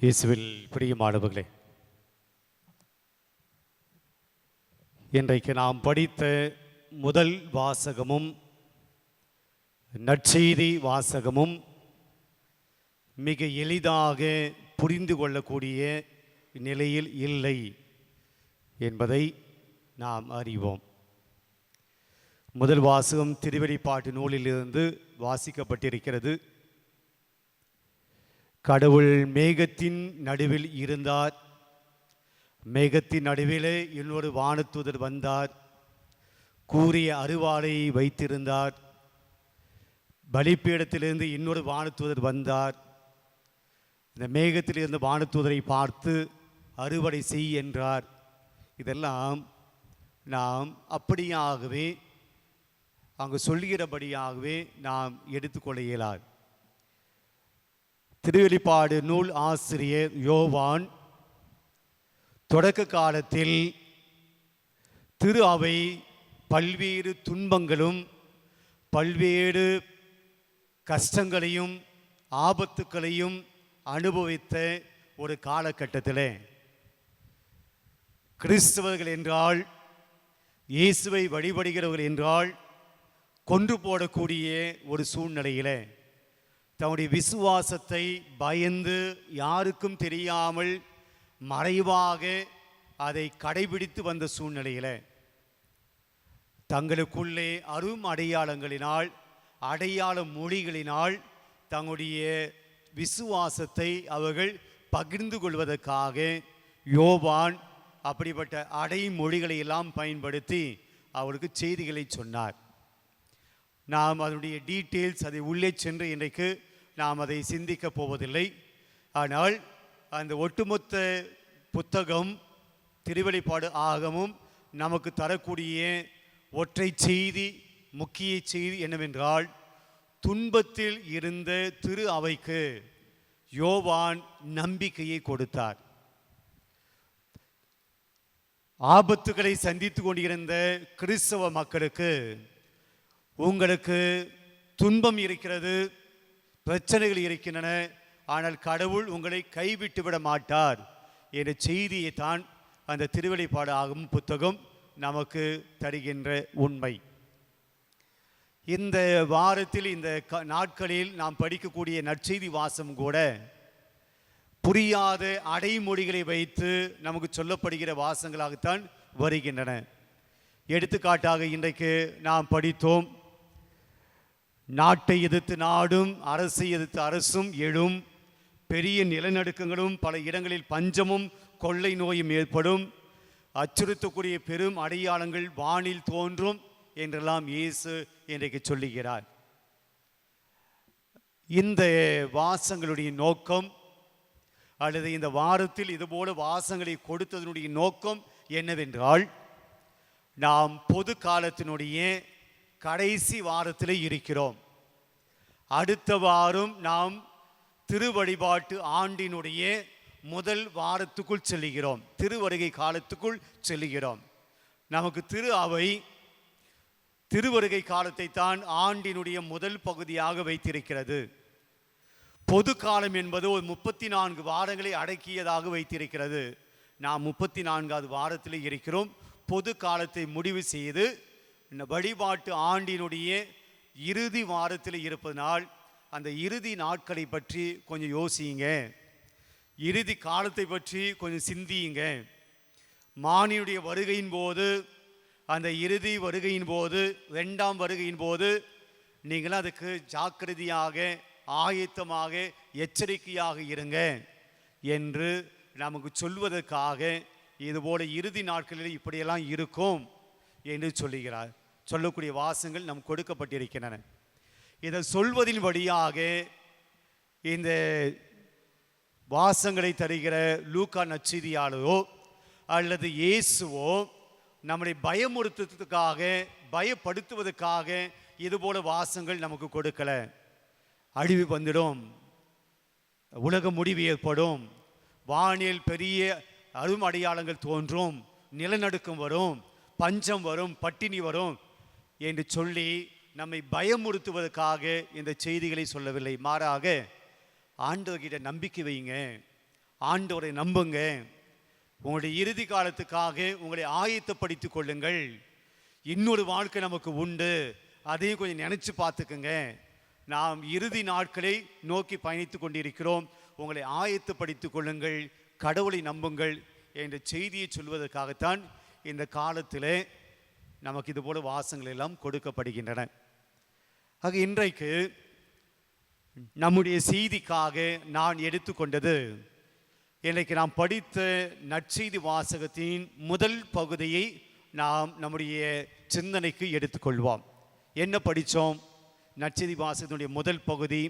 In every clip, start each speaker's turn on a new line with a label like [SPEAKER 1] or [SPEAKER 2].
[SPEAKER 1] இயேசுவில் பிரியமானவர்களே இன்றைக்கு நாம் படித்த முதல் வாசகமும் நற்செய்தி வாசகமும் மிக எளிதாக புரிந்து கொள்ளக்கூடிய நிலையில் இல்லை என்பதை நாம் அறிவோம். முதல் வாசகம் திருவெளிப்பாட்டு நூலிலிருந்து வாசிக்கப்பட்டிருக்கிறது. கடவுள் மேகத்தின் நடுவில் இருந்தார். மேகத்தின் நடுவிலே இன்னொரு வானத்துதர் வந்தார். கூறிய அருவாளை வைத்திருந்தார். பலிப்பீடத்திலிருந்து இன்னொரு வானத்துதர் வந்தார். இந்த மேகத்திலிருந்து வானத்துதரை பார்த்து அறுவடை செய் என்றார். இதெல்லாம் நாம் அப்படியாகவே அங்கு சொல்கிறபடியாகவே நாம் எடுத்துக்கொள்ள இயலாது. திருவெளிப்பாடு நூல் ஆசிரியர் யோவான் தொடக்க காலத்தில் திரு அவை பல்வேறு துன்பங்களும் பல்வேறு கஷ்டங்களையும் ஆபத்துக்களையும் அனுபவித்த ஒரு காலகட்டத்தில் கிறிஸ்தவர்கள் என்றால் இயேசுவை வழிபடுகிறவர்கள் என்றால் கொன்று போடக்கூடிய ஒரு சூழ்நிலையில் தன்னுடைய விசுவாசத்தை பயந்து யாருக்கும் தெரியாமல் மறைவாக அதை கடைபிடித்து வந்த சூழ்நிலையில் தங்களுக்குள்ளே அரும் அடையாளங்களினால் அடையாள மொழிகளினால் தங்களுடைய விசுவாசத்தை அவர்கள் பகிர்ந்து கொள்வதற்காக யோவான் அப்படிப்பட்ட அடைமொழிகளை எல்லாம் பயன்படுத்தி அவருக்கு செய்திகளை சொன்னார். நாம் அதனுடைய டீட்டெயில்ஸ் அதை உள்ளே சென்று இன்றைக்கு நாம் அதை சிந்திக்கப் போவதில்லை. ஆனால் அந்த ஒட்டுமொத்த புத்தகம் திருவெளிப்பாடு ஆகமும் நமக்கு தரக்கூடிய ஒற்றை செய்தி முக்கிய செய்தி என்னவென்றால் துன்பத்தில் இருந்த திரு அவைக்கு யோவான் நம்பிக்கையை கொடுத்தார். ஆபத்துகளை சந்தித்து கொண்டிருந்த கிறிஸ்தவ மக்களுக்கு உங்களுக்கு துன்பம் இருக்கிறது பிரச்சனைகள் இருக்கின்றன ஆனால் கடவுள் உங்களை கைவிட்டு விட மாட்டார் என்ற செய்தியை தான் அந்த திருவெளிப்பாடு ஆகும் புத்தகம் நமக்கு தருகின்ற உண்மை. இந்த வாரத்தில் இந்த க நாட்களில் நாம் படிக்கக்கூடிய நற்செய்தி வாசம் கூட புரியாத அடைமொழிகளை வைத்து நமக்கு சொல்லப்படுகிற வாசங்களாகத்தான் வருகின்றன. எடுத்துக்காட்டாக இன்றைக்கு நாம் படித்தோம் நாட்டை எதிர்த்து நாடும் அரசை எதிர்த்து அரசும் எழும். பெரிய நிலநடுக்கங்களும் பல இடங்களில் பஞ்சமும் கொள்ளை நோயும் ஏற்படும். அச்சுறுத்தக்கூடிய பெரும் அடையாளங்கள் வானில் தோன்றும் என்றெல்லாம் இயேசு இன்றைக்கு சொல்லுகிறார். இந்த வாசங்களுடைய நோக்கம் அல்லது இந்த வாரத்தில் இதுபோல வாசங்களை கொடுத்ததனுடைய நோக்கம் என்னவென்றால் நாம் பொது காலத்தினுடைய கடைசி வாரத்தில் இருக்கிறோம். அடுத்த வாரம் நாம் திருவழிபாட்டு ஆண்டினுடைய முதல் வாரத்துக்குள் செல்கிறோம் திருவருகை காலத்துக்குள் செல்கிறோம் நமக்கு திரு அவை திருவருகை காலத்தை தான் ஆண்டினுடைய முதல் பகுதியாக வைத்திருக்கிறது. பொது காலம் என்பது ஒரு முப்பத்தி நான்கு வாரங்களை அடக்கியதாக வைத்திருக்கிறது. நாம் முப்பத்தி நான்காவது வாரத்தில் இருக்கிறோம். பொது காலத்தை முடிவு செய்து இந்த வழிபாட்டு ஆண்டினுடைய இறுதி வாரத்தில் இருப்பதனால் அந்த இறுதி நாட்களை பற்றி கொஞ்சம் யோசியுங்க இறுதி காலத்தை பற்றி கொஞ்சம் சிந்தியுங்க. மானியுடைய வருகையின் போது அந்த இறுதி வருகையின் போது ரெண்டாம் வருகையின் போது நீங்களும் அதுக்கு ஜாக்கிரதையாக ஆயத்தமாக எச்சரிக்கையாக இருங்க என்று நமக்கு சொல்வதற்காக இதுபோல இறுதி நாட்களில் இப்படியெல்லாம் இருக்கும். என்று சொல்லுகிறார். சொல்லக்கூடிய வாசங்கள் நம் கொடுக்கப்பட்டிருக்கின்றன. இதை சொல்வதின் வழியாக இந்த வாசங்களை தருகிற லூக்கா நச்செய்தியாளரோ அல்லது இயேசுவோ நம்மளை பயமுறுத்துறதுக்காக பயப்படுத்துவதற்காக இதுபோல வாசங்கள் நமக்கு கொடுக்கல. அழிவு வந்துடும். உலக முடிவு ஏற்படும். வானில் பெரிய அரும் அடையாளங்கள் தோன்றும். நிலநடுக்கம் வரும். பஞ்சம் வரும் பட்டினி வரும் என்று சொல்லி நம்மை பயமுறுத்துவதற்காக இந்த செய்திகளை சொல்லவில்லை. மாறாக ஆண்டவர்கிட்ட நம்பிக்கை வைங்க ஆண்டவரை நம்புங்க. உங்களுடைய இறுதி காலத்துக்காக உங்களை ஆயத்தப்படுத்திக் கொள்ளுங்கள். இன்னொரு வாழ்க்கை நமக்கு உண்டு. அதையும் கொஞ்சம் நினைச்சு பார்த்துக்குங்க. நாம் இறுதி நாட்களை நோக்கி பயணித்துக் கொண்டிருக்கிறோம். உங்களை ஆயத்தப்படுத்திக் கொள்ளுங்கள். கடவுளை நம்புங்கள் என்ற செய்தியை சொல்வதற்காகத்தான் இந்த காலத்திலே நமக்கு இது போல வாசங்கள் எல்லாம் கொடுக்கப்படுகின்றன. ஆக இன்றைக்கு நம்முடைய செய்திக்காக நான் எடுத்துக்கொண்டது இன்றைக்கு நாம் படித்த நற்செய்தி வாசகத்தின் முதல் பகுதியை நாம் நம்முடைய சிந்தனைக்கு எடுத்துக்கொள்வோம். என்ன படித்தோம்? நற்செய்தி வாசகத்தினுடைய முதல் பகுதி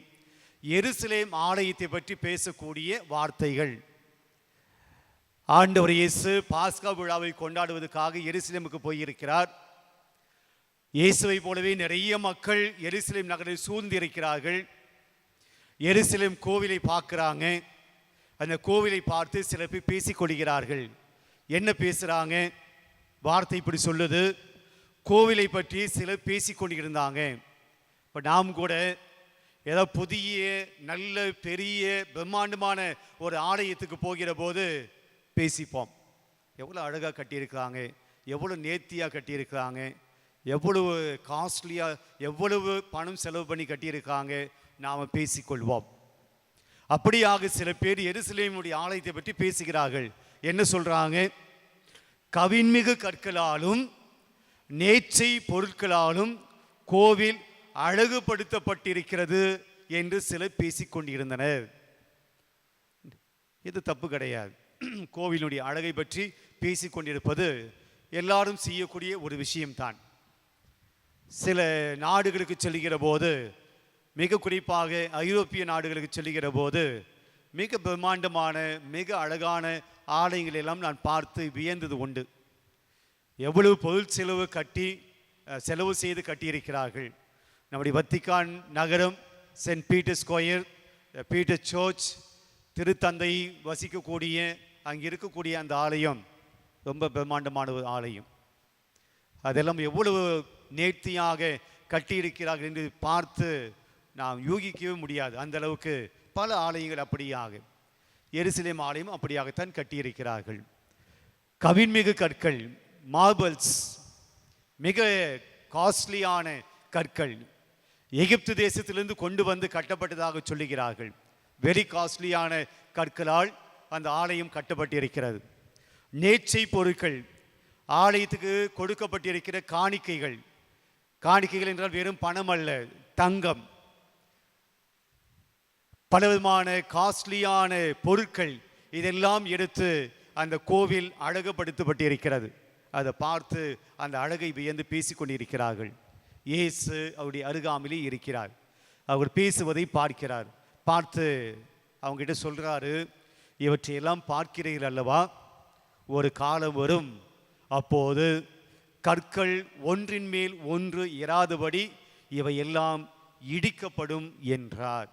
[SPEAKER 1] எருசலேம் ஆலயத்தை பற்றி பேசக்கூடிய வார்த்தைகள். ஆண்டவர் இயேசு பாஸ்கா விழாவை கொண்டாடுவதற்காக எருசலேமுக்கு போயிருக்கிறார். இயேசுவை போலவே நிறைய மக்கள் எருசலேம் நகரில் சூழ்ந்திருக்கிறார்கள். எருசலேம் கோவிலை பார்க்குறாங்க. அந்த கோவிலை பார்த்து சில பேர் பேசிக் கொள்கிறார்கள். என்ன பேசுகிறாங்க வார்த்தை இப்படி சொல்லுது. கோவிலை பற்றி சிலர் பேசிக்கொண்டிருந்தாங்க இப்போ நாம் கூட ஏதோ புதிய நல்ல பெரிய பிரம்மாண்டமான ஒரு ஆலயத்துக்கு போகிற போது பேசிப்போம். எவ்வளோ அழகாக கட்டியிருக்கிறாங்க எவ்வளோ நேர்த்தியாக கட்டியிருக்கிறாங்க எவ்வளவு காஸ்ட்லியாக எவ்வளவு பணம் செலவு பண்ணி கட்டியிருக்காங்க நாம் பேசிக்கொள்வோம். அப்படியாக சில பேர் எருசலேமுடைய ஆலயத்தை பற்றி பேசுகிறார்கள். என்ன சொல்றாங்க? கவின்மிகு கற்களாலும் நேர்ச்சை பொருட்களாலும் கோவில் அழகுபடுத்தப்பட்டிருக்கிறது என்று சிலர் பேசிக்கொண்டிருந்தனர். இது தப்பு கிடையாது. கோவிலுடைய அழகை பற்றி பேசிக்கொண்டிருப்பது எல்லாரும் செய்யக்கூடிய ஒரு விஷயம்தான். சில நாடுகளுக்கு செல்கிற போது மிக குறிப்பாக ஐரோப்பிய நாடுகளுக்கு செல்கிற போது மிக பிரம்மாண்டமான மிக அழகான ஆலயங்கள் எல்லாம் நான் பார்த்து வியந்தது உண்டு. எவ்வளவு பொருள் செலவு கட்டி செலவு செய்து கட்டியிருக்கிறார்கள். நம்முடைய வத்திக்கான் நகரம் saint Peter square Peter church திருத்தந்தை வசிக்கக்கூடிய அங்கே இருக்கக்கூடிய அந்த ஆலயம் ரொம்ப பிரம்மாண்டமான ஒரு ஆலயம். அதெல்லாம் எவ்வளவு நேர்த்தியாக கட்டியிருக்கிறார்கள் என்று பார்த்து நாம் யூகிக்கவே முடியாது. அந்த அளவுக்கு பல ஆலயங்கள் அப்படியாக எருசலேம் ஆலயம் அப்படியாகத்தான் கட்டியிருக்கிறார்கள். கவின்மிகு கற்கள் மார்பல்ஸ் மிக காஸ்ட்லியான கற்கள் எகிப்து தேசத்திலிருந்து கொண்டு வந்து கட்டப்பட்டதாக சொல்லுகிறார்கள். வெரி காஸ்ட்லியான கற்களால் அந்த ஆலயம் கட்டப்பட்டிருக்கிறது. நேச்சை பொருட்கள் ஆலயத்துக்கு கொடுக்கப்பட்டிருக்கிற காணிக்கைகள். காணிக்கைகள் என்றால் வெறும் பணம் அல்ல தங்கம். பலவிதமான காஸ்ட்லியான பொருட்கள் இதெல்லாம் எடுத்து அந்த கோவில் அழகுபடுத்தப்பட்டிருக்கிறது. அதை பார்த்து அந்த அழகை வியந்து பேசிக்கொண்டிருக்கிறார்கள் இயேசு அவருடைய அருகாமலே இருக்கிறார். அவர் பேசுவதை பார்க்கிறார். பார்த்து அவங்ககிட்ட சொல்றாரு இவற்றையெல்லாம் பார்க்கிறீர்கள் அல்லவா? ஒரு காலம் வரும். அப்போது கற்கள் ஒன்றின் மேல் ஒன்று இராதபடி இவையெல்லாம் இடிக்கப்படும் என்றார்.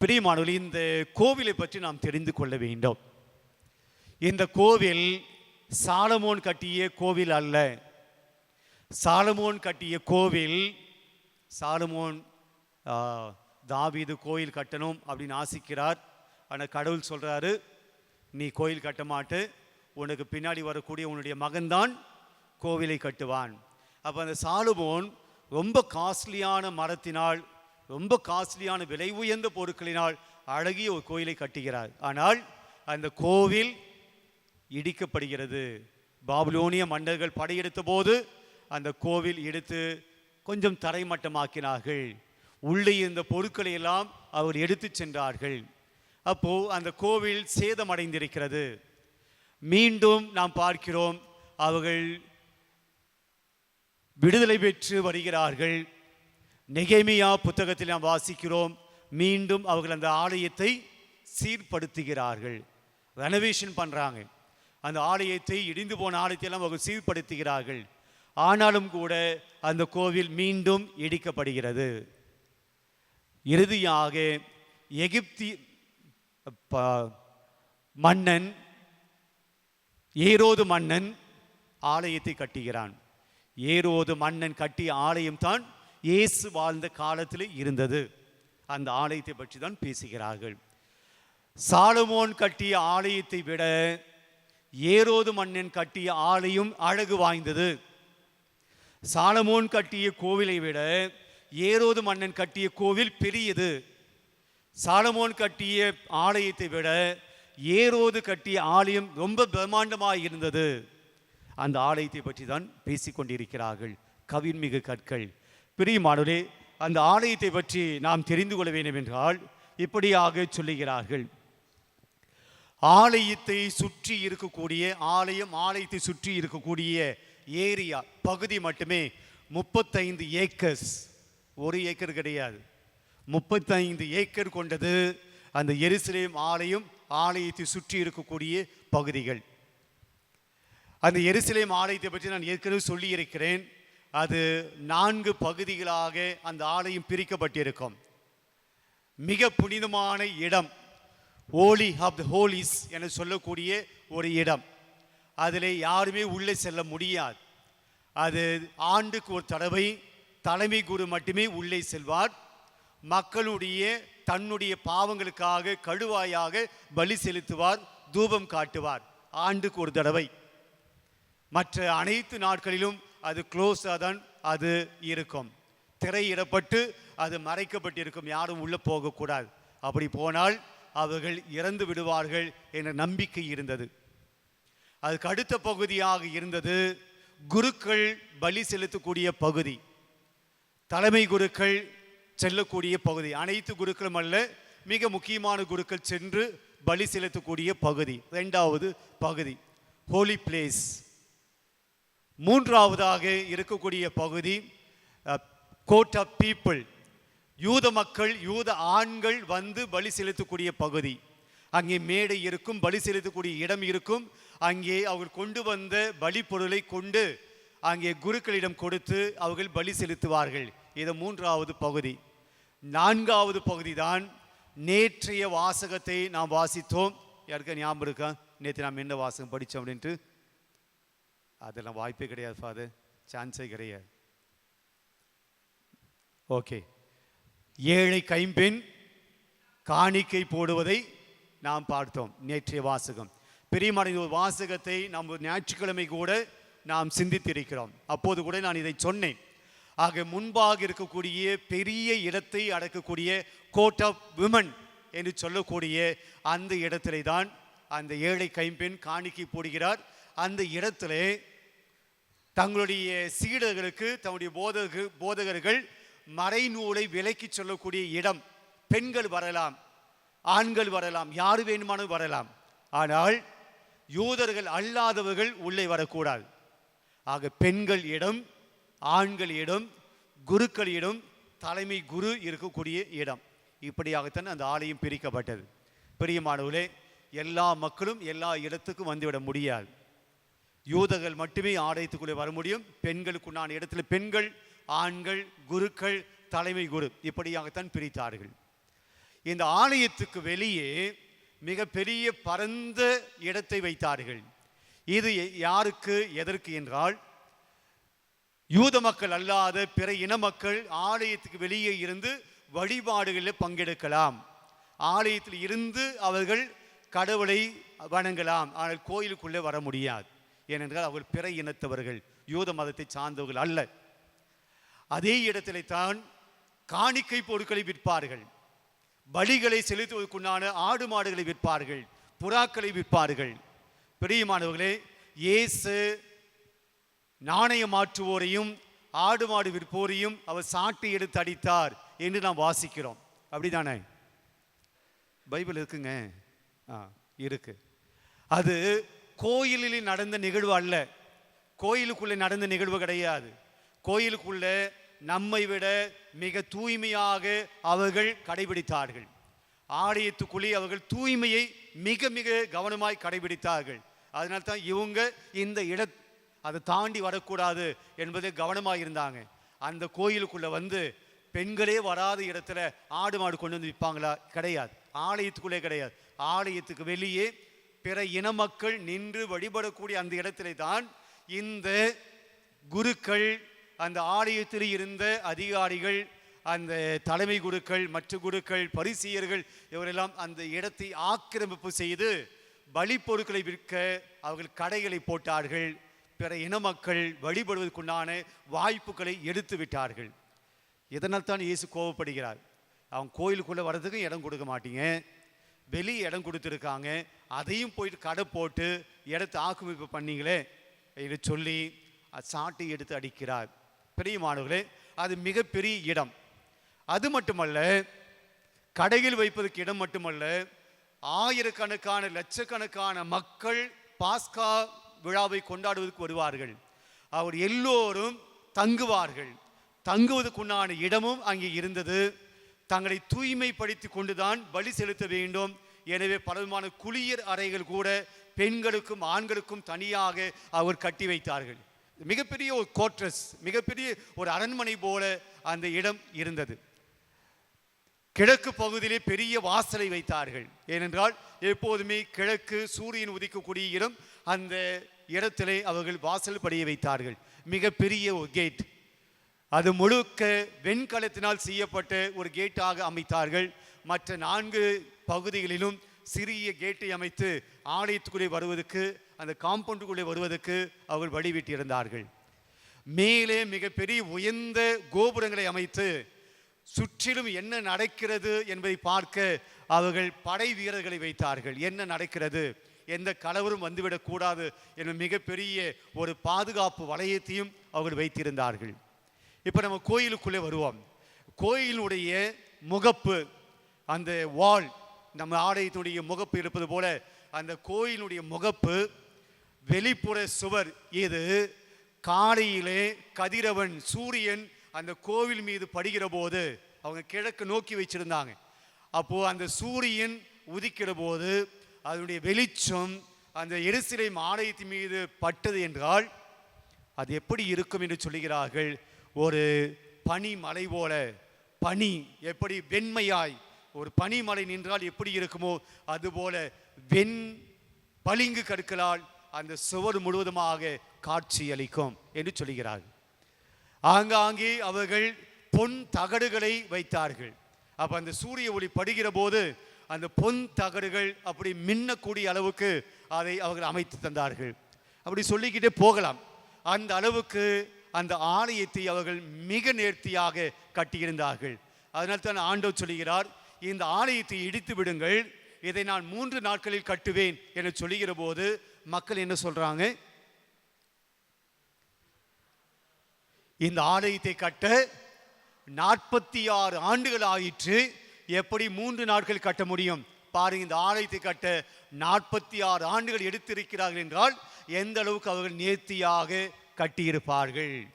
[SPEAKER 1] பிரியமானவர்களே இந்த கோவிலை பற்றி நாம் தெரிந்து கொள்ள வேண்டும். இந்த கோவில் சாலமோன் கட்டிய கோவில் அல்ல. சாலமோன் கட்டிய கோவில் சாலமோன் ஆ, தாவீது கோயில் கட்டணும் அப்படின்னு ஆசிக்கிறார். ஆனால் கடவுள் சொல்கிறாரு நீ கோயில் கட்ட மாட்டு உனக்கு பின்னாடி வரக்கூடிய உன்னுடைய மகன்தான் கோவிலை கட்டுவான். அப்போ அந்த சாலுமோன் ரொம்ப காஸ்ட்லியான மரத்தினால் ரொம்ப காஸ்ட்லியான விலை உயர்ந்த பொருட்களினால் அழகிய ஒரு கோயிலை கட்டுகிறார். ஆனால் அந்த கோவில் இடிக்கப்படுகிறது. பாபுலோனிய மன்னர்கள் படையெடுத்த போது அந்த கோவில் எடுத்து கொஞ்சம் தரைமட்டமாக்கினார்கள். உள்ளே இருந்த பொருட்களை எல்லாம் அவர் எடுத்துச் சென்றார்கள். அப்போது அந்த கோவில் சேதமடைந்திருக்கிறது. மீண்டும் நாம் பார்க்கிறோம் அவர்கள் விடுதலை பெற்று வருகிறார்கள். நெகேமியா புத்தகத்தில் நாம் வாசிக்கிறோம் மீண்டும் அவர்கள் அந்த ஆலயத்தை சீர்படுத்துகிறார்கள். ரெனோவேஷன் பண்ணுறாங்க அந்த ஆலயத்தை இடிந்து போன ஆலயத்தை எல்லாம் அவர்கள் சீர்படுத்துகிறார்கள். ஆனாலும் கூட அந்த கோவில் மீண்டும் இடிக்கப்படுகிறது. இறுதியாக எகிப்தி மன்னன் ஏரோது மன்னன் ஆலயத்தை கட்டுகிறான். ஏரோது மன்னன் கட்டிய ஆலயம் தான் இயேசு வாழ்ந்த காலத்தில் இருந்தது. அந்த ஆலயத்தை பற்றி தான் பேசுகிறார்கள். சாலமோன் கட்டிய ஆலயத்தை விட ஏரோது மன்னன் கட்டிய ஆலயம் அழகு வாய்ந்தது. சாலமோன் கட்டிய கோவிலை விட ஏரோது மன்னன் கட்டிய கோவில் பெரியது. சாலமோன் கட்டிய ஆலயத்தை விட ஏரோது கட்டிய ஆலயம் ரொம்ப பிரம்மாண்டமாக இருந்தது. அந்த ஆலயத்தை பற்றி தான் பேசிக்கொண்டிருக்கிறார்கள் கவின்மிகு கற்கள். பிரியமானோரே அந்த ஆலயத்தை பற்றி நாம் தெரிந்து கொள்ள வேண்டும் என்றால் இப்படியாக சொல்லுகிறார்கள். ஆலயத்தை சுற்றி இருக்கக்கூடிய ஆலயம் ஆலயத்தை சுற்றி இருக்கக்கூடிய ஏரியா பகுதி மட்டுமே முப்பத்தைந்து ஏக்கர்ஸ். ஒரு ஏக்கர் கிடையாது. முப்பத்தைந்து ஏக்கர் கொண்டது அந்த எருசலேம் ஆலயம் ஆலயத்தை சுற்றி இருக்கக்கூடிய பகுதிகள். அந்த எருசலேம் ஆலயத்தை பற்றி நான் ஏற்கனவே சொல்லியிருக்கிறேன். அது நான்கு பகுதிகளாக அந்த ஆலயம் பிரிக்கப்பட்டிருக்கும். மிக புனிதமான இடம் ஹோலி ஆஃப் த ஹோலிஸ் என சொல்லக்கூடிய ஒரு இடம். அதில் யாருமே உள்ளே செல்ல முடியாது. அது ஆண்டுக்கு ஒரு தடவை தலைமை குரு மட்டுமே உள்ளே செல்வார். மக்களுடைய தன்னுடைய பாவங்களுக்காக கடுவாயாக பலி செலுத்துவார் தூபம் காட்டுவார். ஆண்டுக்கு ஒரு தடவை. மற்ற அனைத்து நாட்களிலும் அது க்ளோஸாக தான் அது இருக்கும். திரையிடப்பட்டு அது மறைக்கப்பட்டிருக்கும். யாரும் உள்ளே போகக்கூடாது. அப்படி போனால் அவர்கள் இறந்து விடுவார்கள் என்ற நம்பிக்கை இருந்தது. அதுக்கு அடுத்த பகுதியாக இருந்தது குருக்கள் பலி செலுத்தக்கூடிய பகுதி. தலைமை குருக்கள் செல்லக்கூடிய பகுதி. அனைத்து குருக்களும் அல்ல மிக முக்கியமான குருக்கள் சென்று பலி செலுத்தக்கூடிய பகுதி. ரெண்டாவது பகுதி ஹோலி பிளேஸ் மூன்றாவதாக இருக்கக்கூடிய பகுதி கோட் ஆஃப் பீப்புள் யூத மக்கள் யூத ஆண்கள் வந்து பலி செலுத்தக்கூடிய பகுதி. அங்கே மேடை இருக்கும் பலி செலுத்தக்கூடிய இடம் இருக்கும். அங்கே அவர்கள் கொண்டு வந்த பலி பொருளை கொண்டு அங்கே குருக்களிடம் கொடுத்து அவர்கள் பலி செலுத்துவார்கள். இது மூன்றாவது பகுதி. நான்காவது பகுதி தான் நேற்றைய வாசகத்தை நாம் வாசித்தோம். யாருக்கா ஞாபகம் இருக்கா? நேற்று நாம் என்ன வாசகம் படித்தோம் அப்படின்ட்டு? அதெல்லாம் வாய்ப்பே கிடையாது ஃபாதர் சான்ஸே கிடையாது. ஓகே ஏழை கைம்பெண் காணிக்கை போடுவதை நாம் பார்த்தோம் நேற்றைய வாசகம். பெரியமான ஒரு வாசகத்தை நாம் ஞாயிற்றுக்கிழமை கூட நாம் சிந்தித்திருக்கிறோம். அப்போது கூட நான் இதை சொன்னேன். ஆக முன்பாக இருக்கக்கூடிய பெரிய இடத்தை அடக்கக்கூடிய கோட் ஆஃப் விமன் என்று சொல்லக்கூடிய அந்த இடத்திலே தான் அந்த ஏழை கைம்பெண் காணிக்கை போடுகிறார். அந்த இடத்திலே தங்களுடைய சீடர்களுக்கு தங்களுடைய போதகு போதகர்கள் மறைநூலை விலக்கி சொல்லக்கூடிய இடம். பெண்கள் வரலாம் ஆண்கள் வரலாம் யார் வேணுமானும் வரலாம். ஆனால் யூதர்கள் அல்லாதவர்கள் உள்ளே வரக்கூடாது. ஆக பெண்கள் இடம் ஆண்களிடம் குருக்களிடம் தலைமை குரு இருக்கக்கூடிய இடம். இப்படியாகத்தான் அந்த ஆலயம் பிரிக்கப்பட்டது. பெரியமானவர்களே எல்லா மக்களும் எல்லா இடத்துக்கும் வந்துவிட முடியாது. யூதர்கள் மட்டுமே ஆலயத்துக்குள்ளே வர முடியும். பெண்களுக்குண்டான இடத்துல பெண்கள் ஆண்கள் குருக்கள் தலைமை குரு இப்படியாகத்தான் பிரித்தார்கள். இந்த ஆலயத்துக்கு வெளியே மிகப்பெரிய பரந்த இடத்தை வைத்தார்கள். இது யாருக்கு? எதற்கு என்றால் யூத மக்கள் அல்லாத பிற இன மக்கள் ஆலயத்துக்கு வெளியே இருந்து வழிபாடுகளில் பங்கெடுக்கலாம். ஆலயத்தில் இருந்து அவர்கள் கடவுளை வணங்கலாம். ஆனால் கோயிலுக்குள்ளே வர முடியாது. ஏனென்றால் அவர்கள் பிற இனத்தவர்கள் யூத மதத்தை சார்ந்தவர்கள் அல்ல. அதே இடத்திலே தான் காணிக்கை பொருட்களை விற்பார்கள். பலிகளை செலுத்துவதற்குண்டான ஆடு மாடுகளை விற்பார்கள். புறாக்களை விற்பார்கள். பெரியமானவர்களே இயேசு நாணயம் மாற்றுவோரையும் ஆடு மாடு விற்போரையும் அவர் சாட்டி எடுத்து அடித்தார் என்று நாம் வாசிக்கிறோம். அப்படிதானே? பைபிள் இருக்குங்க. ஆ இருக்கு. அது கோயிலில் நடந்த நிகழ்வு அல்ல. கோயிலுக்குள்ளே நடந்த நிகழ்வு கிடையாது. கோயிலுக்குள்ளே நம்மை விட மிக தூய்மையாக அவர்கள் கடைபிடித்தார்கள். ஆலயத்துக்குள்ளே அவர்கள் தூய்மையை மிக மிக கவனமாய் கடைபிடித்தார்கள். அதனால்தான் இவங்க இந்த இட அதை தாண்டி வரக்கூடாது என்பதை கவனமாக இருந்தாங்க அந்த கோயிலுக்குள்ளே வந்து பெண்களே வராத இடத்துல ஆடு மாடு கொண்டு வந்து விற்பாங்களா? கிடையாது. ஆலயத்துக்குள்ளே கிடையாது. ஆலயத்துக்கு வெளியே பிற இன மக்கள் நின்று வழிபடக்கூடிய அந்த இடத்திலே தான் இந்த குருக்கள் அந்த ஆலயத்தில் இருந்த அதிகாரிகள் அந்த தலைமை குருக்கள் மற்ற குருக்கள் பரிசீயர்கள் இவரெல்லாம் அந்த இடத்தை ஆக்கிரமிப்பு செய்து பலி பொருட்களை விற்க அவர்கள் கடைகளை போட்டார்கள். பிற இன மக்கள் வழிபடுவதற்குண்டான வாய்ப்புகளை எடுத்து விட்டார்கள். இதனால் தான் இயேசு கோவப்படுகிறார் அவன் கோயிலுக்குள்ளே வர்றதுக்கும் இடம் கொடுக்க மாட்டீங்க. வெளியே இடம் கொடுத்துருக்காங்க. அதையும் போயிட்டு கடை போட்டு இடத்தை ஆக்கிரமிப்பு பண்ணீங்களே என்று சொல்லி அது சாட்டை எடுத்து அடிக்கிறார். பெரிய மாணவர்களே அது மிகப்பெரிய இடம். அது மட்டுமல்ல கடையில் வைப்பதற்கு இடம் மட்டுமல்ல ஆயிரக்கணக்கான லட்சக்கணக்கான மக்கள் பாஸ்கா விழாவை கொண்டாடுவதற்கு வருவார்கள். அவர் எல்லோரும் தங்குவார்கள். தங்குவதற்குண்டான இடமும் அங்கே இருந்தது. தங்களை தூய்மைப்படுத்தி கொண்டுதான் பலி செலுத்த வேண்டும். எனவே பலவிதமான குளியர் அறைகள் கூட பெண்களுக்கும் ஆண்களுக்கும் தனியாக அவர் கட்டி வைத்தார்கள். மிகப்பெரிய ஒரு கோட்ரஸ் மிகப்பெரிய ஒரு அரண்மனை போல அந்த இடம் இருந்தது. கிழக்கு பகுதியிலே பெரிய வாசலை வைத்தார்கள். ஏனென்றால் எப்போதுமே கிழக்கு சூரியன் உதிக்கக்கூடிய இடம் அந்த இடத்திலே அவர்கள் வாசல் படிய வைத்தார்கள். மிகப்பெரிய ஒரு கேட் அது முழுக்க வெண்கலத்தினால் செய்யப்பட்ட ஒரு கேட்டாக அமைத்தார்கள். மற்ற நான்கு பகுதிகளிலும் சிறிய கேட்டை அமைத்து ஆலயத்துக்குள்ளே வருவதற்கு அந்த காம்பவுண்டுக்குள்ளே வருவதற்கு அவர்கள் வழிவிட்டிருந்தார்கள். மேலே மிகப்பெரிய உயர்ந்த கோபுரங்களை அமைத்து சுற்றிலும் என்ன நடக்கிறது என்பதை பார்க்க அவர்கள் படை வீரர்களை வைத்தார்கள். என்ன நடக்கிறது? எந்த கலவரும் வந்துவிடக்கூடாது கூடாது மிகப்பெரிய ஒரு பாதுகாப்பு வளையத்தையும் அவர்கள் வைத்திருந்தார்கள். இப்போ நம்ம கோயிலுக்குள்ளே வருவோம். கோயிலுடைய முகப்பு அந்த வால் நம்ம ஆலயத்தினுடைய முகப்பு இருப்பது போல அந்த கோயிலுடைய முகப்பு வெளிப்புற சுவர் இது காலையிலே கதிரவன் சூரியன் அந்த கோவில் மீது படுகிற போது அவங்க கிழக்கு நோக்கி வச்சிருந்தாங்க. அப்போது அந்த சூரியன் உதிக்கிற போது அதனுடைய வெளிச்சம் அந்த எரிசிலை ஆலயத்தின் மீது பட்டது என்றால் அது எப்படி இருக்கும் என்று சொல்லுகிறார்கள்? ஒரு பனி மலை போல. பனி எப்படி வெண்மையாய். ஒரு பனிமலை நின்றால் எப்படி இருக்குமோ அதுபோல வெண் பளிங்கு கற்களால் அந்த சுவர் முழுவதுமாக காட்சியளிக்கும் என்று சொல்லுகிறார்கள். ஆங்காங்கே அவர்கள் பொன் தகடுகளை வைத்தார்கள். அப்போ அந்த சூரிய ஒளி படுகிற போது அந்த பொன் தகடுகள் அப்படி மின்னக்கூடிய அளவுக்கு அதை அவர்கள் அமைத்து தந்தார்கள். அப்படி சொல்லிக்கிட்டே போகலாம். அந்த அளவுக்கு அந்த ஆலயத்தை அவர்கள் மிக நேர்த்தியாக கட்டியிருந்தார்கள். அதனால் தான் ஆண்டவர் சொல்லுகிறார் இந்த ஆலயத்தை இடித்து விடுங்கள் இதை நான் மூன்று நாட்களில் கட்டுவேன் என சொல்லுகிற போது மக்கள் என்ன சொல்றாங்க? இந்த ஆலயத்தை கட்ட நாற்பத்தி ஆறு ஆண்டுகள் ஆயிற்று எப்படி மூன்று நாட்கள் கட்ட முடியும்? பாருங்க இந்த ஆலயத்தை கட்ட நாற்பத்தி ஆறு ஆண்டுகள் எடுத்திருக்கிறார்கள் என்றால் எந்த அளவுக்கு அவர்கள் நேர்த்தியாக கட்டியிருப்பார்கள்?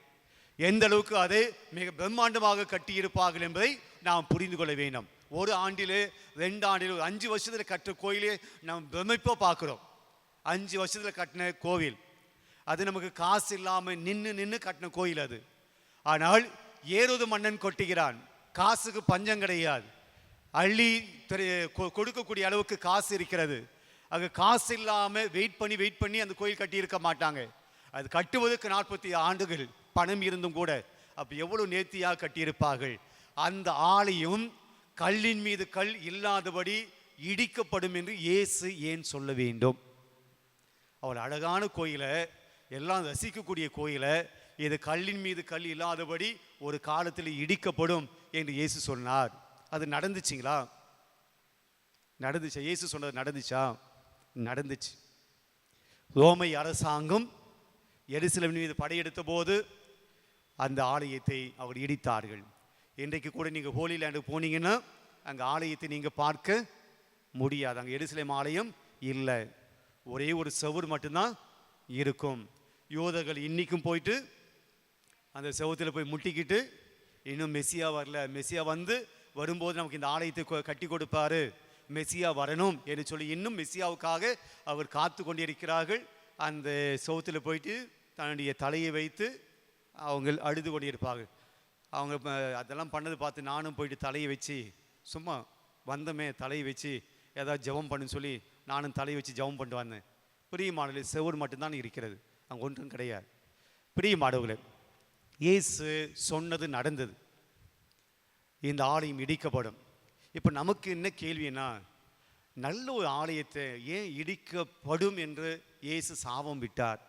[SPEAKER 1] எந்த அளவுக்கு அதை மிக பிரம்மாண்டமாக கட்டியிருப்பார்கள் என்பதை நாம் புரிந்து கொள்ள வேண்டும். ஒரு ஆண்டிலே ரெண்டு ஆண்டில் ஒரு அஞ்சு வருஷத்தில் கட்டுற கோயிலே நாம் பிரமிப்பாக பார்க்குறோம். அஞ்சு வருஷத்தில் கட்டின கோவில். அது நமக்கு காசு இல்லாமல் நின்று நின்று கட்டின கோயில் அது. ஆனால் ஏறுவது மன்னன் கொட்டுகிறான். காசுக்கு பஞ்சம் கிடையாது. அள்ளி கொடுக்கக்கூடிய அளவுக்கு காசு இருக்கிறது. அங்கே காசு இல்லாமல் வெயிட் பண்ணி வெயிட் பண்ணி அந்த கோயில் கட்டியிருக்க மாட்டாங்க. அது கட்டுவதற்கு நாற்பத்தி ஆண்டுகள் பணம் இருந்தும் கூட அப்போ எவ்வளவு நேர்த்தியாக கட்டியிருப்பார்கள். அந்த ஆலயம் கல்லின் மீது கல் இல்லாதபடி இடிக்கப்படும் என்று இயேசு ஏன் சொல்ல வேண்டும்? அவள் அழகான கோயிலை எல்லாம் ரசிக்கக்கூடிய கோயிலை இது கல்லின் மீது கல் இல்லாதபடி ஒரு காலத்தில் இடிக்கப்படும் என்று இயேசு சொன்னார். அது நடந்துச்சுங்களா? நடந்துச்சா? இயேசு சொன்னது நடந்துச்சா? நடந்துச்சு. ரோமை அரசாங்கம் எருசலேம் மீது படையெடுத்த போது அந்த ஆலயத்தை அவர் இடித்தார்கள். இன்றைக்கு கூட நீங்கள் ஹோலி லேண்டு போனீங்கன்னா அங்கே ஆலயத்தை நீங்கள் பார்க்க முடியாது. அங்கே எருசலேம் ஆலயம் இல்லை. ஒரே ஒரு செவுர் மட்டும்தான் இருக்கும். யோதர்கள் இன்றைக்கும் போயிட்டு அந்த செவத்தில் போய் முட்டிக்கிட்டு இன்னும் மெஸ்ஸியா வரல. மெஸ்ஸியா வந்து வரும்போது நமக்கு இந்த ஆலயத்தை கட்டி கொடுப்பாரு. மெஸ்ஸியா வரணும் என்று சொல்லி இன்னும் மெஸ்ஸியாவுக்காக அவர் காத்து கொண்டிருக்கிறார்கள். அந்த செவத்தில் போயிட்டு தன்னுடைய தலையை வைத்து அவங்க அழுது கொண்டிருப்பார்கள். அவங்க அதெல்லாம் பண்ணது பார்த்து நானும் போயிட்டு தலையை வச்சு சும்மா வந்தமே தலையை வச்சு ஏதாவது ஜெபம் பண்ணுன்னு சொல்லி நானும் தலையை வச்சு ஜெபம் பண்ணிட்டு வந்தேன். பிரியமானவர்களே செவர் மட்டும்தான் இருக்கிறது. அங்கே ஒன்றும் கிடையாது. பிரியமானவர்களே இயேசு சொன்னது நடந்தது. இந்த ஆலயம் இடிக்கப்படும். இப்போ நமக்கு என்ன கேள்வின்னா நல்ல ஒரு ஆலயத்தை ஏன் இடிக்கப்படும் என்று இயேசு சாபம் விட்டார்?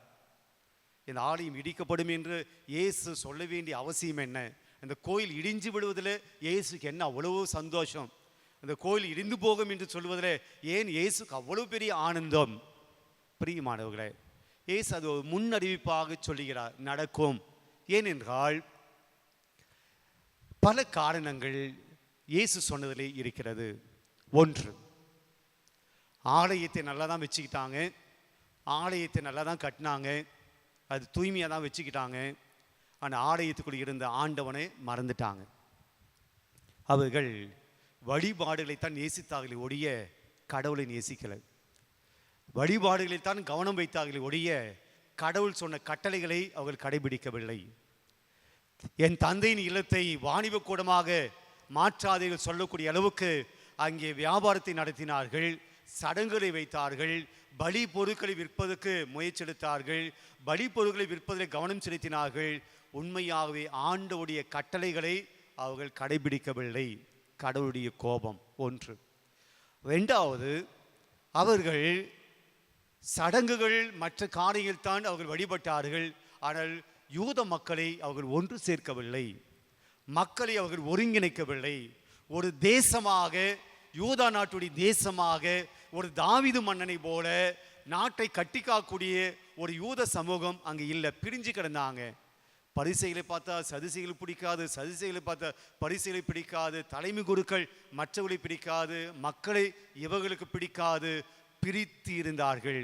[SPEAKER 1] இந்த ஆலயம் இடிக்கப்படும் என்று இயேசு சொல்ல வேண்டிய அவசியம் என்ன? இந்த கோயில் இடிஞ்சு விடுவதில் இயேசுக்கு என்ன அவ்வளவு சந்தோஷம்? இந்த கோயில் இடிந்து போகும் என்று சொல்வதில் ஏன் இயேசுக்கு அவ்வளவு பெரிய ஆனந்தம்? பிரியமானவர்களே இயேசு அது ஒரு முன்னறிவிப்பாக சொல்லுகிறார் நடக்கும். ஏனென்றால் பல காரணங்கள் இயேசு சொன்னதிலே இருக்கிறது. ஒன்று ஆலயத்தை நல்லா தான் வச்சுக்கிட்டாங்க. ஆலயத்தை நல்லா தான் கட்டினாங்க. அது தூய்மையாக தான் வச்சுக்கிட்டாங்க. ஆனால் ஆலயத்துக்குள் இருந்த ஆண்டவனை மறந்துட்டாங்க. அவர்கள் வழிபாடுகளைத்தான் நேசித்தார்களே ஒழிய கடவுளை நேசிக்கலை. வழிபாடுகளைத்தான் கவனம் வைத்தார்களே ஒழிய கடவுள் சொன்ன கட்டளைகளை அவர்கள் கடைபிடிக்கவில்லை. என் தந்தையின் இல்லத்தை வாணிப கூடமாக மாற்றாதீர்கள் சொல்லக்கூடிய அளவுக்கு அங்கே வியாபாரத்தை நடத்தினார்கள் சடங்குகளை வைத்தார்கள் பலி பொருட்களை விற்பதற்கு முயற்சியெடுத்தார்கள் பலி பொருட்களை விற்பதில் கவனம் செலுத்தினார்கள். உண்மையாகவே ஆண்டவுடைய கட்டளைகளை அவர்கள் கடைபிடிக்கவில்லை. கடவுளுடைய கோபம் ஒன்று. ரெண்டாவது அவர்கள் சடங்குகள் மற்ற காரியங்கள் தான் அவர்கள் வழிபட்டார்கள். ஆனால் யூத மக்களை அவர்கள் ஒன்று சேர்க்கவில்லை. மக்களை அவர்கள் ஒருங்கிணைக்கவில்லை. ஒரு தேசமாக யூதா நாட்டுடைய தேசமாக ஒரு தாவிது மன்னனை போல நாட்டை கட்டிக்காக்கூடிய ஒரு யூத சமூகம் அங்கே இல்லை. பிரிஞ்சு கிடந்தாங்க. பரிசைகளை பார்த்தா சதிசைகளை பிடிக்காது சதிசைகளை பார்த்தா பரிசைகளை பிடிக்காது தலைமை குருக்கள் மற்றவர்களை பிடிக்காது மக்களை இவர்களுக்கு பிடிக்காது பிரித்து இருந்தார்கள்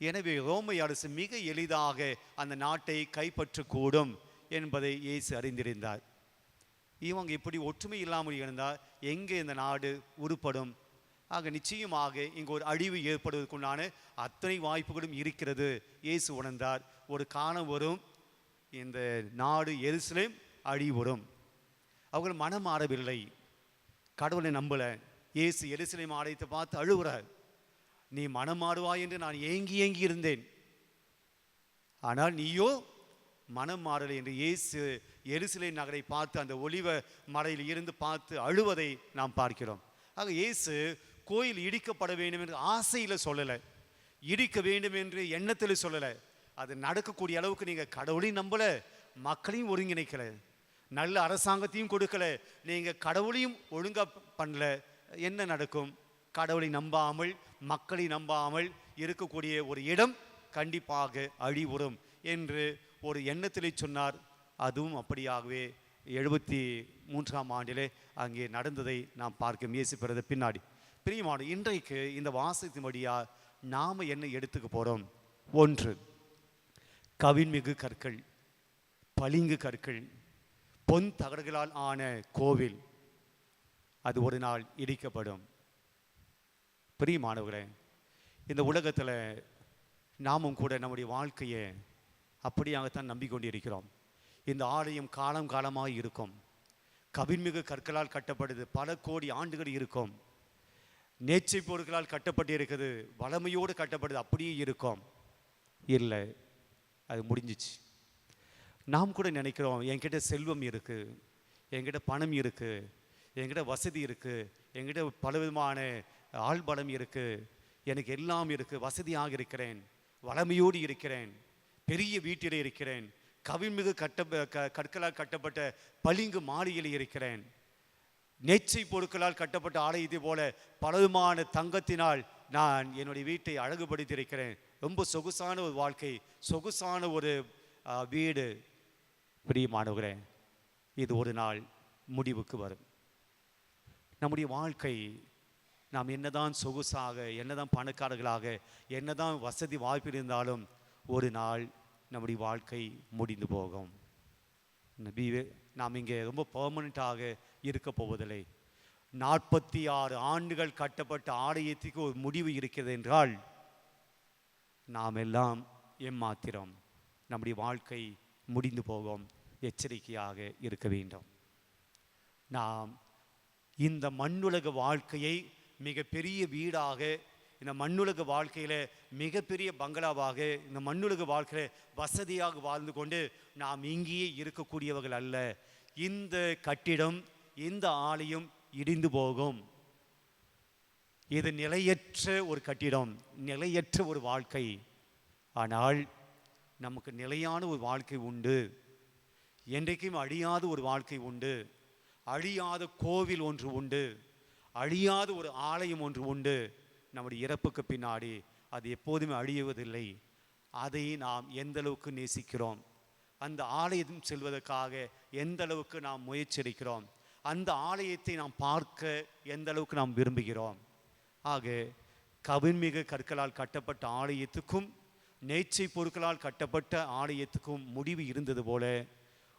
[SPEAKER 1] எனவே ரோமை அரசு மிக எளிதாக அந்த நாட்டை கைப்பற்றக்கூடும் என்பதை இயேசு அறிந்திருந்தார். இவங்க இப்படி ஒற்றுமை இல்லாமல் இருந்தால் எங்கே இந்த நாடு உருப்படும்? ஆக நிச்சயமாக இங்கு ஒரு அழிவு ஏற்படுவதற்குண்டான அத்தனை வாய்ப்புகளும் இருக்கிறது. இயேசு உணர்ந்தார் ஒரு காலம் வரும் இந்த நாடு எருசலேம் அழிவுறும். அவர்கள் மனம் மாறவில்லை. கடவுளை நம்பலை. இயேசு எருசலேம் ஆடைத்து பார்த்து அழுகிறார். நீ மனம் என்று நான் ஏங்கி ஏங்கி இருந்தேன். ஆனால் நீயோ மனம் மாறலை என்று இயேசு எருசிலை நகரை பார்த்து அந்த ஒளிவ மலையில் இருந்து பார்த்து அழுவதை நாம் பார்க்கிறோம். ஆக இயேசு கோயில் இடிக்கப்பட வேண்டும் என்று ஆசையில் சொல்லலை. இடிக்க வேண்டும் என்று எண்ணத்தில் சொல்லலை. அது நடக்கக்கூடிய அளவுக்கு நீங்கள் கடவுளையும் நம்பலை மக்களையும் ஒருங்கிணைக்கல. நல்ல அரசாங்கத்தையும் கொடுக்கல. நீங்கள் கடவுளையும் ஒழுங்காக பண்ணல. என்ன நடக்கும்? கடவுளை நம்பாமல் மக்களை நம்பாமல் இருக்கக்கூடிய ஒரு இடம் கண்டிப்பாக அழிவுறும் என்று ஒரு எண்ணத்திலே சொன்னார். அதுவும் அப்படியாகவே எழுபத்தி மூன்றாம் ஆண்டிலே அங்கே நடந்ததை நாம் பார்க்க முயற்சிப்பது பின்னாடி. பிரியமான இன்றைக்கு இந்த வாசத்தின் வழியாக நாம் என்ன எடுத்துக்க போகிறோம் ஒன்று கவின்மிகு கற்கள் பளிங்கு கற்கள் பொன் தகடுகளால் ஆன கோவில் அது ஒரு நாள் இடிக்கப்படும். பிரியமானவர்களே இந்த உலகத்தில் நாமும் கூட நம்முடைய வாழ்க்கையை அப்படியாகத்தான் நம்பிக்கொண்டிருக்கிறோம். இந்த ஆலயம் காலம் காலமாக இருக்கும். கவின்மிகு கற்களால் கட்டப்படுது பல கோடி ஆண்டுகள் இருக்கும். நேச்சை பொருட்களால் கட்டப்பட்டு இருக்குது வளமையோடு கட்டப்படுது அப்படியே இருக்கும். இல்லை அது முடிஞ்சிச்சு. நாம் கூட நினைக்கிறோம் என்கிட்ட செல்வம் இருக்குது என்கிட்ட பணம் இருக்குது என்கிட்ட வசதி இருக்குது என்கிட்ட பலவிதமான ஆள்பலம் இருக்குது எனக்கு எல்லாம் இருக்குது வசதியாக இருக்கிறேன். வளமையோடு இருக்கிறேன். பெரிய வீட்டிலே இருக்கிறேன். கவிமிகு கட்ட க- கற்களால் கட்டப்பட்ட பளிங்கு மாளிகையில் இருக்கிறேன். நெச்சை பொருட்களால் கட்டப்பட்ட ஆலயத்தை போல பலவிதமான தங்கத்தினால் நான் என்னுடைய வீட்டை அழகுபடுத்தியிருக்கிறேன். ரொம்ப சொகுசான ஒரு வாழ்க்கை சொகுசான ஒரு வீடு. பிரியமானவரே இது ஒரு நாள் முடிவுக்கு வரும். நம்முடைய வாழ்க்கை நாம் என்னதான் சொகுசாக என்னதான் பணக்காரர்களாக என்னதான் வசதி வாய்ப்பு இருந்தாலும் ஒரு நாள் நம்முடைய வாழ்க்கை முடிந்து போகும். நபிவே நாம் இங்கே ரொம்ப பர்மனண்ட்டாக இருக்க போவதில்லை. நாற்பத்தி ஆறு ஆண்டுகள் கட்டப்பட்ட ஆலயத்துக்கு ஒரு முடிவு இருக்கிறது என்றால் நாம் எல்லாம் எம்மாத்திரம் நம்முடைய வாழ்க்கை முடிந்து போகும். எச்சரிக்கையாக இருக்க வேண்டும். நாம் இந்த மண்ணுலக வாழ்க்கையை மிகப்பெரிய வீடாக இந்த மண்ணுலக வாழ்க்கையில் மிகப்பெரிய பங்களாவாக இந்த மண்ணுலக வாழ்க்கையில் வசதியாக வாழ்ந்து கொண்டு நாம் இங்கேயே இருக்கக்கூடியவர்கள் அல்ல. இந்த கட்டிடம் இந்த ஆலயம் இடிந்து போகும். இது நிலையற்ற ஒரு கட்டிடம் நிலையற்ற ஒரு வாழ்க்கை. ஆனால் நமக்கு நிலையான ஒரு வாழ்க்கை உண்டு. என்றைக்கும் அழியாத ஒரு வாழ்க்கை உண்டு. அழியாத கோவில் ஒன்று உண்டு. அழியாத ஒரு ஆலயம் ஒன்று உண்டு. நம்முடைய இறப்புக்கு பின்னாடி அது எப்போதுமே அழியுவதில்லை அதை நாம் எந்த அளவுக்கு நேசிக்கிறோம்? அந்த ஆலயம் செல்வதற்காக எந்த அளவுக்கு நாம் முயற்சிக்கிறோம்? அந்த ஆலயத்தை நாம் பார்க்க எந்த அளவுக்கு நாம் விரும்புகிறோம்? ஆக கவின்மிகு கற்களால் கட்டப்பட்ட ஆலயத்துக்கும் நேச்சை பொருட்களால் கட்டப்பட்ட ஆலயத்துக்கும் முடிவு இருந்தது போல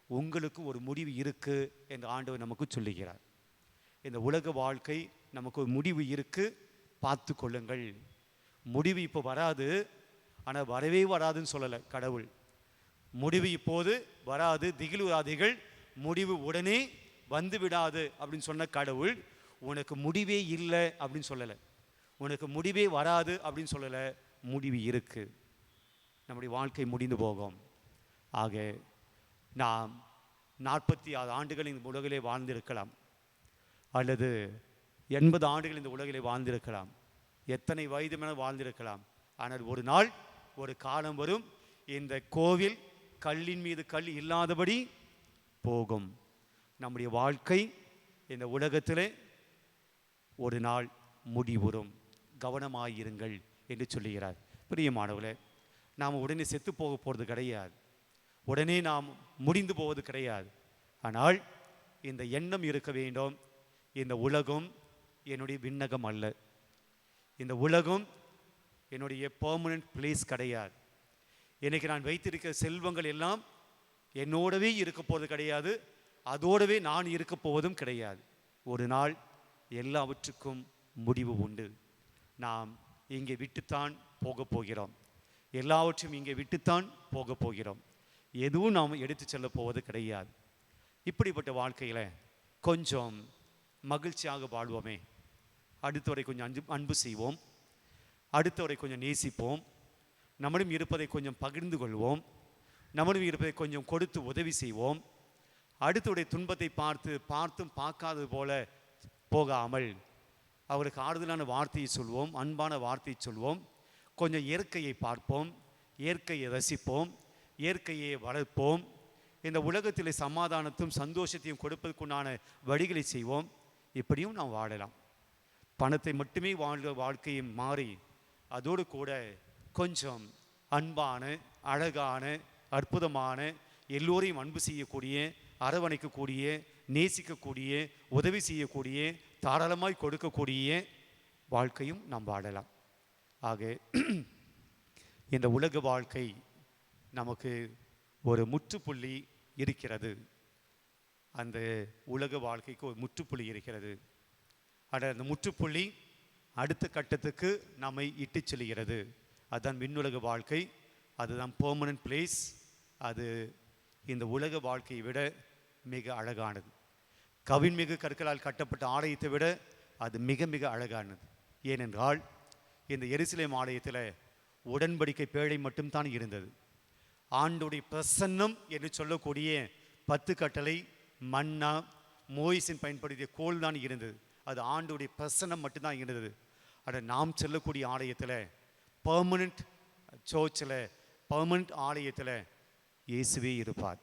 [SPEAKER 1] உங்களுக்கும் ஒரு முடிவு இருக்குது என்று ஆண்டவர் நமக்கு சொல்லுகிறார். இந்த உலக வாழ்க்கை நமக்கு ஒரு முடிவு இருக்கு பார்த்து கொள்ளுங்கள். முடிவு இப்போ வராது ஆனால் வரவே வராதுன்னு சொல்லலை கடவுள். முடிவு இப்போது வராது திகிலுராதிகள் முடிவு உடனே வந்து விடாது அப்படின்னு சொன்ன கடவுள் உனக்கு முடிவே இல்லை அப்படின்னு சொல்லலை. உனக்கு முடிவே வராது அப்படின்னு சொல்லலை முடிவு இருக்கு. நம்முடைய வாழ்க்கை முடிந்து போகும். ஆக நாம் நாற்பத்தி ஆறு ஆண்டுகள் இந்த உலகிலே வாழ்ந்திருக்கலாம். அல்லது எண்பது ஆண்டுகள் இந்த உலகிலே வாழ்ந்திருக்கலாம். எத்தனை வயது மேல வாழ்ந்திருக்கலாம். ஆனால் ஒரு நாள் ஒரு காலம் வரும் இந்த கோவில் கல்லின் மீது கல் இல்லாதபடி போகும். நம்முடைய வாழ்க்கை இந்த உலகத்திலே ஒரு நாள் முடிவுறும். கவனமாயிருங்கள் என்று சொல்லுகிறார். பிரியமானவர்களே நாம் உடனே செத்து போக போகிறது கிடையாது. உடனே நாம் முடிந்து போவது கிடையாது. ஆனால் இந்த எண்ணம் இருக்க வேண்டும். இந்த உலகம் என்னுடைய விண்ணகம் அல்ல. இந்த உலகம் என்னுடைய பர்மனன்ட் பிளேஸ் கிடையாது. எனக்கு நான் வைத்திருக்கிற செல்வங்கள் எல்லாம் என்னோடவே இருக்க போவது கிடையாது. அதோடவே நான் இருக்க போவதும் கிடையாது. ஒரு நாள் எல்லாவற்றுக்கும் முடிவு உண்டு. நாம் இங்கே விட்டுத்தான் போக போகிறோம். எல்லாவற்றையும் இங்கே விட்டுத்தான் போக போகிறோம். எதுவும் நாம் எடுத்து செல்ல போவது கிடையாது. இப்படிப்பட்ட வாழ்க்கையில் கொஞ்சம் மகிழ்ச்சியாக வாழ்வோமே. அடுத்தவரை கொஞ்சம் அன்பு அன்பு செய்வோம். அடுத்தவரை கொஞ்சம் நேசிப்போம். நம்மளும் இருப்பதை கொஞ்சம் பகிர்ந்து கொள்வோம். நம்மளும் இருப்பதை கொஞ்சம் கொடுத்து உதவி செய்வோம். அடுத்தவருடைய துன்பத்தை பார்த்து பார்த்தும் பார்க்காதது போல போகாமல் அவருக்கு ஆறுதலான வார்த்தையை சொல்வோம் அன்பான வார்த்தையை சொல்வோம். கொஞ்சம் இயற்கையை பார்ப்போம் இயற்கையை ரசிப்போம் இயற்கையை வளர்ப்போம். இந்த உலகத்தில் சமாதானத்தையும் சந்தோஷத்தையும் கொடுப்பதற்குண்டான வழிகளை செய்வோம். இப்படியும் நாம் வாழலாம். பணத்தை மட்டுமே வாழ்கிற வாழ்க்கையை மாறி அதோடு கூட கொஞ்சம் அன்பான அழகான அற்புதமான எல்லோரையும் அன்பு செய்யக்கூடிய அரவணைக்கக்கூடிய நேசிக்கக்கூடிய உதவி செய்யக்கூடிய தாராளமாய் கொடுக்கக்கூடிய வாழ்க்கையும் நாம் வாழலாம். ஆக இந்த உலக வாழ்க்கை நமக்கு ஒரு முற்றுப்புள்ளி இருக்கிறது. அந்த உலக வாழ்க்கைக்கு ஒரு முற்றுப்புள்ளி இருக்கிறது. ஆனால் அந்த முற்றுப்புள்ளி அடுத்த கட்டத்துக்கு நம்மை இட்டுச் செல்கிறது. அதுதான் விண்ணுலக வாழ்க்கை. அதுதான் பெர்மனன்ட் பிளேஸ் அது இந்த உலக வாழ்க்கையை விட மிக அழகானது. கவின்மிகு கற்களால் கட்டப்பட்ட ஆலயத்தை விட அது மிக மிக அழகானது. ஏனென்றால் இந்த எருசலேம் ஆலயத்தில் உடன்படிக்கை பேழை மட்டும்தான் இருந்தது. ஆண்டுடைய பிரசன்னம் என்று சொல்லக்கூடிய பத்து கட்டளை மன்னா மோயிசின் பயன்படுத்திய கோல் தான் இருந்தது. அது ஆண்டுடைய பிரசன்னம் மட்டும்தான் இருந்தது. ஆனால் நாம் செல்லக்கூடிய ஆலயத்தில் பர்மனண்ட் சர்ச்சில் பர்மனண்ட் ஆலயத்தில் இயேசுவே இருப்பார்.